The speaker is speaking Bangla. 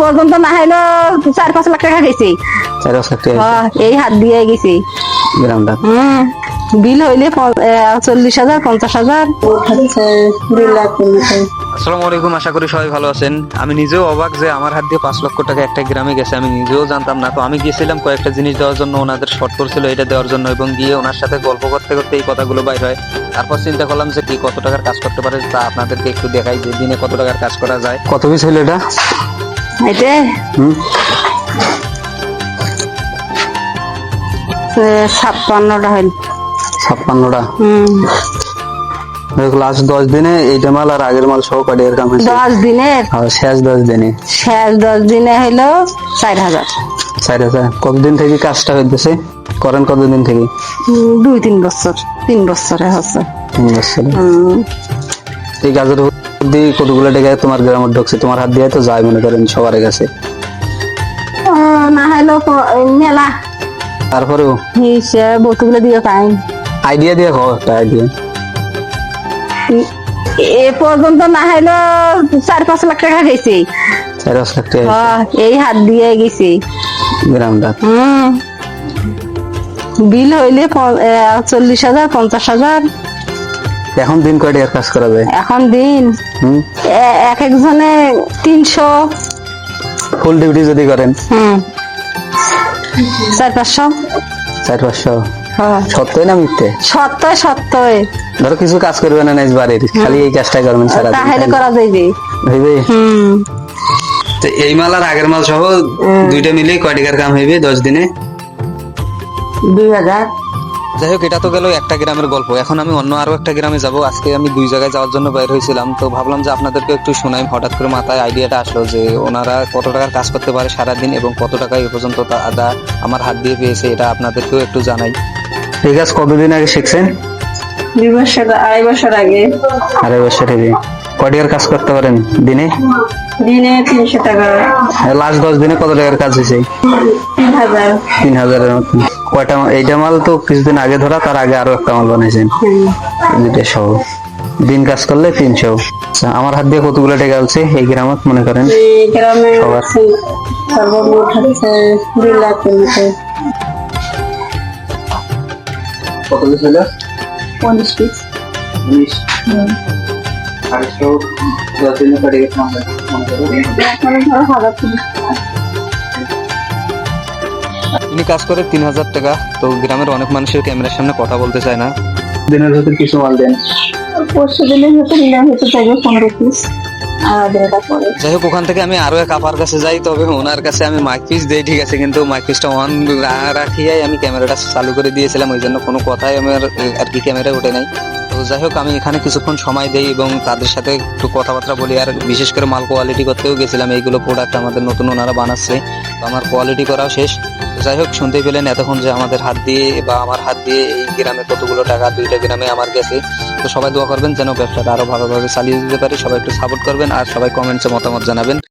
পর্যন্ত না হইল চার পাঁচ লাখ টাকা গেছি চার বছর টাকা হ্যাঁ, এই হাত দিয়ে গেছি। গ্রামটা? হম বিল হইলে চল্লিশ হাজার পঞ্চাশ হাজার। লাখ লাখ আসসালামু আলাইকুম আশা করি সবাই ভালো আছেন। আমি নিজেও অবাক যে আমার হাত দিয়ে পাঁচ লক্ষ টাকা একটা গ্রামে গেছে আমি নিজেও জানতাম না। তো আমি গিয়েছিলাম কয়েকটা জিনিস দেওয়ার জন্য ওনাদের শর্ট করছিল এটা দেওয়ার জন্য এবং গিয়ে ওনার সাথে গল্প করতে করতে এই কথাগুলো বাইর হয়। তারপর চিন্তা করলাম যে কি কত টাকার কাজ করতে পারে তা আপনাদেরকে একটু দেখাই যে দিনে কত টাকার কাজ করা যায়। কত পিস হইল এটা? হুম ছাপ্পান্নটা হইল ছাপ্পান্নটা লাস্ট দশ দিনে এইটা মাল আর আগের মাল সহ কটি এরকম দশ আর শেষ দশ দিনে শেষ দশ দিনে হইল চার হাজার চার হাজার কতদিন থেকে কাজটা হইতেছে। করেন কতদিন থেকে? দুই তিন বছর। তিন বছরে হচ্ছে। তিন বছর। হুম, এই কাজের দিয়ে কতগুলো টাকা তোমার গ্রামে ঢুকছে তোমার হাত দিয়ে তো যায় মনে করেন সবার কাছে। আহ, না হইল মেলা। তারপরেও? হিসেবে বতুগুলো দিয়ে পাই আইডিয়া দিয়ে খাও একটা আইডিয়া। এ পর্যন্ত না হইল চার পাঁচ লাখ টাকা গেছি চার পাঁচ লাখ টাকা এই হাত দিয়ে গেছি। গ্রামটা? হম। বিল হইলে চল্লিশ হাজার পঞ্চাশ হাজার। এখন দিন কয় টাকার কাজ করা যায়? এখন দিন? হুম? এক একজনে তিনশো। ফুল ডিউটি যদি করেন? চার পাঁচশো। চার পাঁচশো? হ্যাঁ। সত্যই না মিথ্যে? সত্যই সত্যই ধরো কিছু কাজ করবে না নিজ বাড়ির খালি এই কাজটাই করবেন সারা তাহলে করা যাইবে। হইবে? হুম। তো এই মাল আর আগের মাল সহ দুইটা মিলে কয় টাকার কাম হইবে দশ দিনে? দুই হাজার। যাই হোক, এটা তো গেল একটা গ্রামের গল্প। এখন আমি অন্য আরও একটা গ্রামে যাব। আজকে আমি দুই জায়গায় যাওয়ার জন্য বের হয়েছিলাম। তো ভাবলাম যে আপনাদেরকে একটু শোনাই। হঠাৎ করে মাথায় আইডিয়াটা আসলো যে ওনারা কত টাকার কাজ করতে পারে সারাদিন এবং কত টাকা এ পর্যন্ত আদা আমার হাত দিয়ে পেয়েছে, এটা আপনাদেরকেও একটু জানাই। এই কাজ কতদিন আগে শিখছেন? দুই বছর আড়াই বছর আগে। আড়াই বছর কাজ করতে পারেন দিনে? দিনে তিনশো টাকা। লাস্ট দশ দিনে কত টাকার কাজ হয়েছে? তিন হাজার। তিন হাজারের মতন। কয়টা এইটা মাল তো কিছুদিন আগে ধরা তার আগে আরও একটা মাল বানাইছেন। দুইটা সহ দিন কাজ করলে তিনশো আচ্ছা, আমার হাত দিয়ে কতগুলো টাকা আছে এই গ্রামত মনে করেন? সবার। সর্বমোট হচ্ছে দুই লাখ কত ছিল পঞ্চাশ পিস উনিশ আড়াইশো দশ দিনে কয় টাকা করেন এখন ধরো হাজার তিন তিনি কাজ করে তিন হাজার টাকা তো গ্রামের অনেক মানুষের ক্যামেরার সামনে কথা বলতে চায় না। দিনের ভেতর কিছু মাল দেন। পরশু দিনের ভেতর নিলে হতে চাইবে পনেরো পিস পরে যাই হোক, ওখান থেকে আমি আরও এক আপার কাছে যাই, তবে ওনার কাছে আমি মাইক পিস দিয়ে ঠিক আছে? কিন্তু মাইক পিসটা অন রাখিয়াই আমি ক্যামেরাটা চালু করে দিয়েছিলাম, ওই জন্য কোনো কথাই আমার আর কি ক্যামেরা ওঠে নাই। তো যাই হোক, আমি এখানে কিছুক্ষণ সময় দেই এবং তাদের সাথে একটু কথাবার্তা বলি। আর বিশেষ করে মাল কোয়ালিটি করতেও গেছিলাম। এইগুলো প্রোডাক্ট আমাদের নতুন ওনারা বানাচ্ছে। তো আমার কোয়ালিটি করাও শেষ। যাই হোক শুনতে পেলেন এতক্ষণ যে আমাদের হাত দিয়ে বা আমার হাত দিয়ে এই গ্রামে কতগুলো টাকা, দুইটা গ্রামে আমার গেছে। তো সবাই দোয়া করবেন যেন ব্যবসাটা আরও ভালোভাবে চালিয়ে দিতে পারি। সবাই একটু সাপোর্ট করবেন আর সবাই কমেন্টসে মতামত জানাবেন।